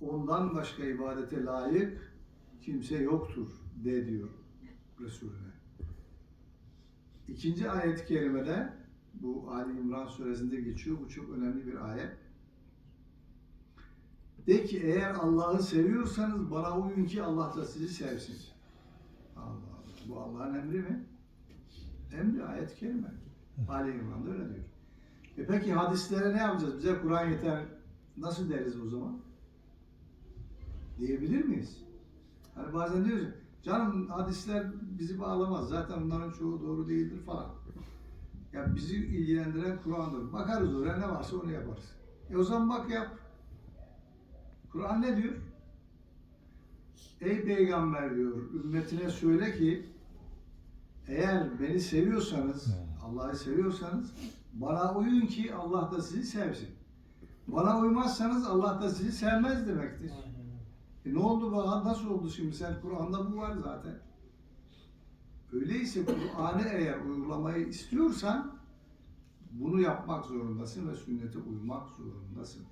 ondan başka ibadete layık kimse yoktur de diyor Resulüne. İkinci ayet-i kerimede bu Ali İmran suresinde geçiyor. Bu çok önemli bir ayet. De ki eğer Allah'ı seviyorsanız bana uyun ki Allah da sizi sevsin. Allah Allah. Bu Allah'ın emri mi? Emri ayet-i kerime. Ali İmran'da öyle diyor. E peki hadislere ne yapacağız? Bize Kur'an yeter. Nasıl deriz o zaman? Diyebilir miyiz? Hani bazen diyoruz ya, canım hadisler bizi bağlamaz. Zaten onların çoğu doğru değildir falan. Ya bizi ilgilendiren Kur'an'dır. Bakarız oraya ne varsa onu yaparız. E o zaman bak yap. Kur'an ne diyor? Ey peygamber diyor, ümmetine söyle ki eğer beni seviyorsanız, Allah'ı seviyorsanız bana uyun ki Allah da sizi sevsin. Bana uymazsanız Allah da sizi sevmez demektir. E ne oldu bana? Nasıl oldu şimdi? Sen Kur'an'da bu var zaten. Öyleyse Kur'an'ı eğer uygulamayı istiyorsan bunu yapmak zorundasın ve sünnete uymak zorundasın.